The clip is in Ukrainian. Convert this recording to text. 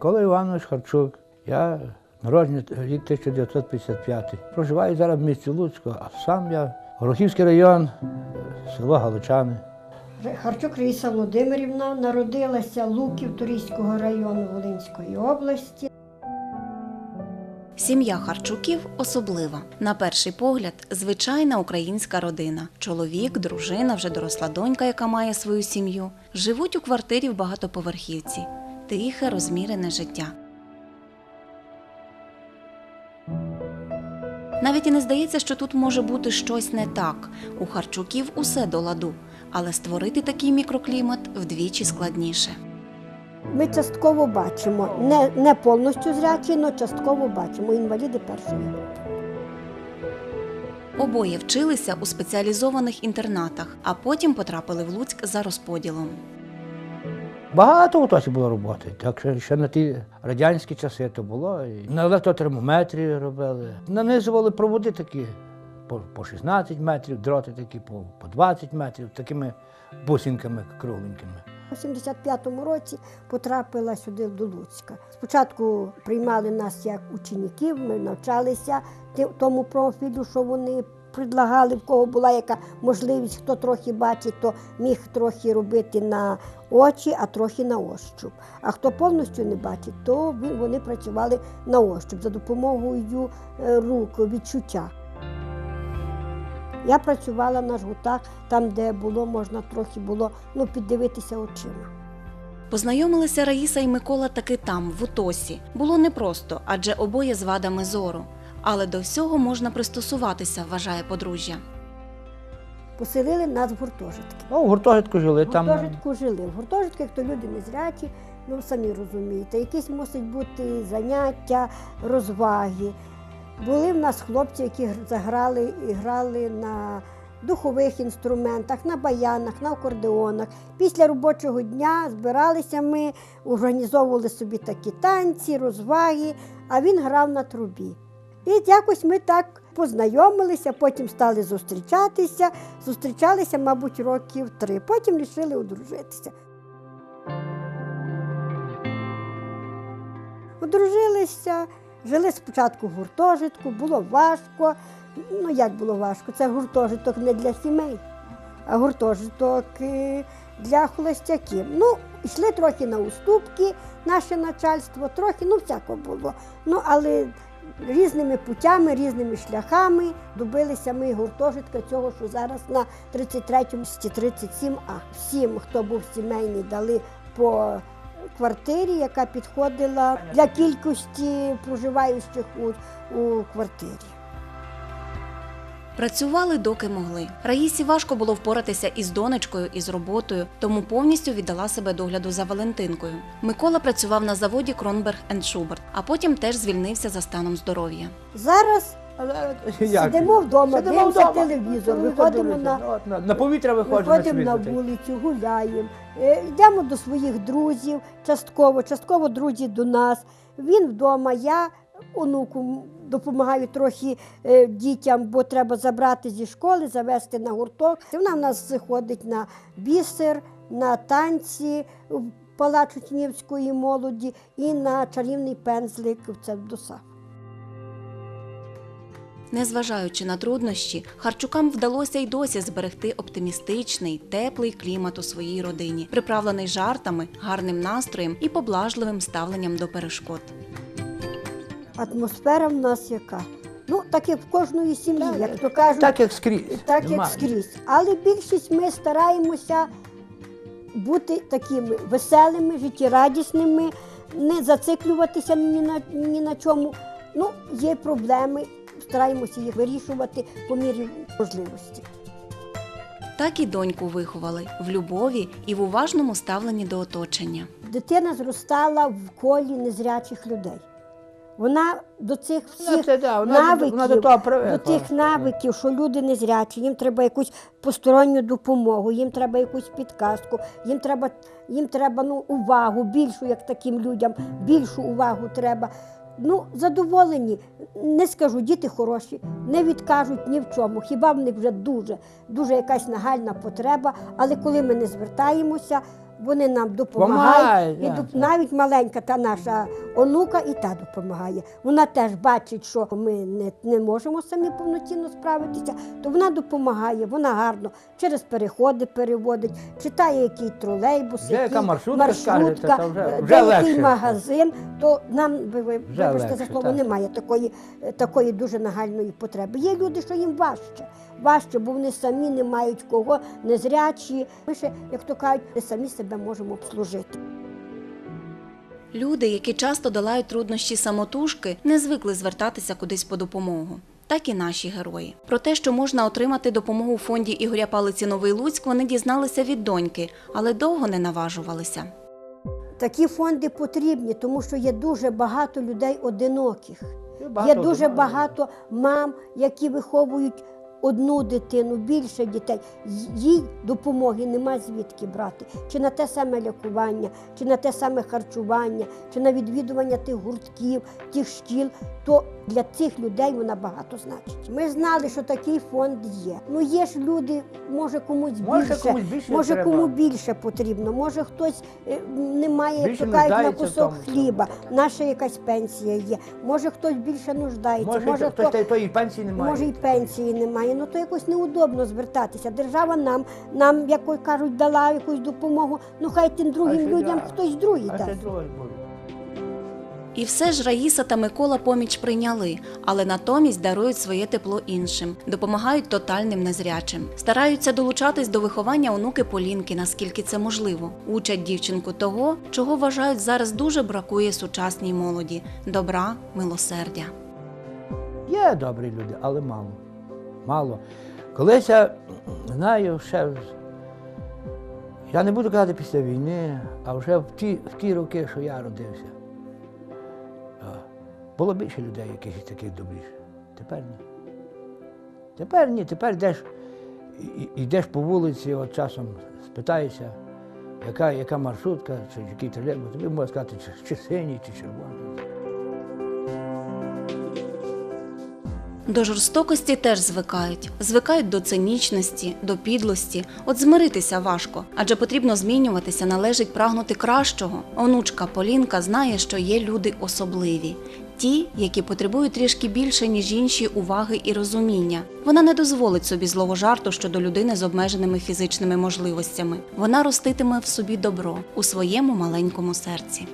Микола Іванович Харчук. Я народжений рік 1955. Проживаю зараз в місті Луцьку, а сам я Горохівський район, село Галичани. Харчук Раїса Володимирівна народилася Луків Турійського району Волинської області. Сім'я Харчуків особлива. На перший погляд, звичайна українська родина. Чоловік, дружина, вже доросла донька, яка має свою сім'ю, живуть у квартирі в багатоповерхівці. Тихе, розмірене життя. Навіть і не здається, що тут може бути щось не так. У Харчуків усе до ладу, але створити такий мікроклімат вдвічі складніше. Ми частково бачимо, не, не повністю зрячі, але частково бачимо інваліди першої групи. Обоє вчилися у спеціалізованих інтернатах, а потім потрапили в Луцьк за розподілом. Багато Тосі було роботи. Так що ще на ті радянські часи то було. І на електротермометрі робили. Нанизували проводи такі по, по 16 метрів, дроти такі по, по 20 метрів, такими бусинками кругленькими. У 75-му році потрапила сюди до Луцька. Спочатку приймали нас як учнів, ми навчалися тому профілю, що вони предлагали, в кого була яка можливість, хто трохи бачить, то міг трохи робити на очі, а трохи на ощуп. А хто повністю не бачить, то вони працювали на ощуп за допомогою е, рук, відчуття. Я працювала на жгутах, там, де було, можна трохи було ну, піддивитися очима. Познайомилися Раїса і Микола таки там, в Утосі. Було непросто, адже обоє з вадами зору. Але до всього можна пристосуватися, вважає подружжя. Поселили нас в гуртожитки. Ну, в гуртожитку жили В там. гуртожитку жили. В гуртожитках то люди незрячі, ну самі розумієте, якісь мусить бути заняття, розваги. Були в нас хлопці, які гр- заграли і грали на духових інструментах, на баянах, на акордеонах. Після робочого дня збиралися ми, організовували собі такі танці, розваги, а він грав на трубі. І якось ми так познайомилися, потім стали зустрічатися. Зустрічалися, мабуть, років три. Потім вирішили одружитися. Одружилися, жили спочатку в гуртожитку, було важко. Ну як було важко? Це гуртожиток не для сімей, а гуртожиток е, для холостяків. Ну, йшли трохи на уступки, наше начальство, трохи, ну всяко було. Ну, але різними путями, різними шляхами добилися ми гуртожитка цього, що зараз на 33-му 37 а Всім, хто був сімейний, дали по квартирі, яка підходила для кількості проживаючих у, у квартирі. Працювали доки могли. Раїсі важко було впоратися із донечкою і з роботою, тому повністю віддала себе догляду за Валентинкою. Микола працював на заводі Кронберг енд Шуберт, а потім теж звільнився за станом здоров'я. Зараз як? сидимо вдома, Сидимо дивимося вдома. телевізор, виходимо на От, на, на повітря виходимо. Виходимо на вулицю, гуляємо, е, йдемо до своїх друзів, частково, частково друзі до нас. Він вдома, я онуку допомагаю трохи е, дітям, бо треба забрати зі школи, завести на гурток. Вона в нас ходить на бісер, на танці в палац учнівської молоді і на чарівний пензлик це до Незважаючи на труднощі, Харчукам вдалося й досі зберегти оптимістичний, теплий клімат у своїй родині, приправлений жартами, гарним настроєм і поблажливим ставленням до перешкод. Атмосфера в нас яка? Ну, так як в кожної сім'ї, як то кажуть. Так як скрізь. Так як Нема. скрізь. Але більшість ми стараємося бути такими веселими, життєрадісними, не зациклюватися ні на, ні на чому. Ну, є проблеми, стараємося їх вирішувати по мірі можливості. Так і доньку виховали в любові і в уважному ставленні до оточення. Дитина зростала в колі незрячих людей. Вона до цих всіх це да, вона, навиків, вона до того до тих навиків, що люди незрячі, їм треба якусь посторонню допомогу, їм треба якусь підказку, їм треба, їм треба ну, увагу, більшу, як таким людям, більшу увагу треба. Ну, задоволені, не скажу, діти хороші, не відкажуть ні в чому. Хіба в них вже дуже, дуже якась нагальна потреба. Але коли ми не звертаємося, Вони нам допомагають. Помагають, І да, навіть маленька та наша онука і та допомагає. Вона теж бачить, що ми не, не можемо самі повноцінно справитися, то вона допомагає, вона гарно через переходи переводить, читає який тролейбус, Де яка який маршрутка, скажете, вже- е, вже який легше. магазин, то нам ви, ви, Вже вибачте за легше, слово, так. немає такої, е, такої дуже нагальної потреби. Є люди, що їм важче. Важче, бо вони самі не мають кого, незрячі. Ми ще, як то кажуть, самі себе можемо обслужити. Люди, які часто долають труднощі самотужки, не звикли звертатися кудись по допомогу. Так і наші герої. Про те, що можна отримати допомогу у фонді Ігоря Палиці Новий Луцьк, вони дізналися від доньки, але довго не наважувалися. Такі фонди потрібні, тому що є дуже багато людей одиноких. Є дуже багато мам, які виховують одну дитину, більше дітей. Їй допомоги нема звідки брати. Чи на те саме лікування, чи на те саме харчування, чи на відвідування тих гуртків, тих шкіл. То для цих людей вона багато значить. Ми знали, що такий фонд є. Ну є ж люди, може комусь Може, більше, комусь більше може треба. кому більше потрібно, може хтось е, не має, Більше то на нуждається в кусок тому, хліба, наша якась пенсія є. Може хтось більше нуждається, Може, може, хтось хто та- тої пенсії немає. може і пенсії немає. Ну то якось неудобно звертатися. Держава нам, нам як кажуть, дала якусь допомогу. Ну хай тим другим людям хтось другий дасть. І все ж Раїса та Микола поміч прийняли, але натомість дарують своє тепло іншим, допомагають тотальним незрячим, стараються долучатись до виховання онуки Полінки, наскільки це можливо. Учать дівчинку того, чого вважають зараз дуже бракує сучасній молоді добра, милосердя. Є добрі люди, але мало. Мало. Колись я знаю ще. Я не буду казати після війни, а вже в ті, в ті роки, що я родився. Було більше людей, якихось таких добріших. Тепер ні. Тепер ні, тепер йдеш, йдеш по вулиці, от часом спитаєшся, яка, яка маршрутка, чи який тролейбус, тобі можна сказати, чи, чи синій, чи червоний. До жорстокості теж звикають. Звикають до цинічності, до підлості. От змиритися важко, адже потрібно змінюватися, належить прагнути кращого. Онучка Полінка знає, що є люди особливі. Ті, які потребують трішки більше, ніж інші уваги і розуміння. Вона не дозволить собі злого жарту щодо людини з обмеженими фізичними можливостями. Вона роститиме в собі добро у своєму маленькому серці.